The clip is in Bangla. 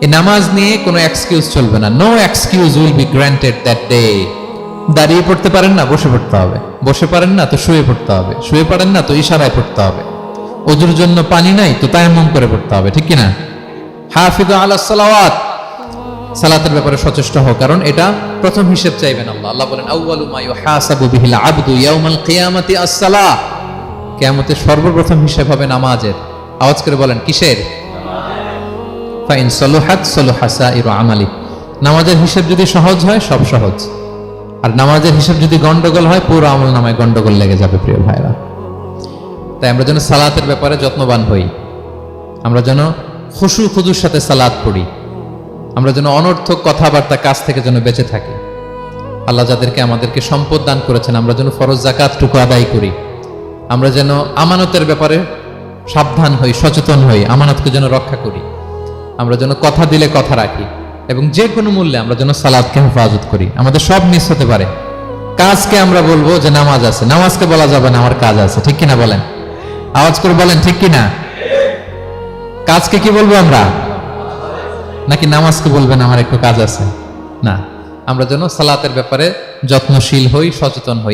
এই নামাজ নিয়ে কোনো এক্সকিউজ চলবে না। No excuse will be granted that day দাঁড়িয়ে পড়তে পারেন না, বসে পড়তে হবে। বসে পারেন না, তো শুয়ে পড়তে হবে। শুয়ে পারেন না, তো ইশারায় পড়তে হবে। অজুর জন্য পানি নাই, তো তায়াম্মুম করে পড়তে হবে, ঠিক কি না? হাফিজ আলা সালাওয়াত। সালাতের ব্যাপারে সচেষ্ট হও, কারণ এটা প্রথম হিসেব চাইবেন আল্লাহ। আল্লাহ বলেন, আউয়ালু মা ইউহাসাবু বিহিল আবদু ইয়াউমাল কিয়ামাতি আস-সালাহ। কিয়ামতের সর্বপ্রথম হিসেব হবে নামাজের। আওয়াজ করে বলেন, কিসের? ফাইন সলুহাত সলুহা সাইরু আমালি। নামাজের হিসেব যদি সহজ হয়, সব সহজ। আর নামাজের হিসেব যদি গন্ডগোল হয়, পুরো আমল নামায় গন্ডগোল লেগে যাবে, প্রিয় ভাইরা তাই আমরা যেন সালাতের ব্যাপারে যত্নবান হই। আমরা যেন খুশু খুদুর সাথে সালাদ পড়ি। আমরা যেন অনর্থক কথাবার্তা কাজ থেকে যেন বেঁচে থাকি। আল্লাহ যাদেরকে আমাদেরকে সম্পদ দান করেছেন, আমরা যেন ফরজ জাকাতটুকু আদায় করি। আমরা যেন আমানতের ব্যাপারে সাবধান হই, সচেতন হই, আমানতকে যেন রক্ষা করি। আমরা যেন কথা দিলে কথা রাখি এবং যে কোনো মূল্যে আমরা যেন সালাদকে হেফাজত করি। আমাদের সব মিস হতে পারে। কাজকে আমরা বলব যে নামাজ আছে। নামাজকে বলা যাবে না, আমার কাজ আছে। ঠিক কিনা বলেন? আওয়াজ করে বলেন, ঠিক কিনা? কাজকে কি বলব আমরা? নাকি নামাজকে বলবেন, আমার একটু কাজ আছে? না। আমরা যেন সালাতের ব্যাপারে যত্নশীল হই, সচেতন হই।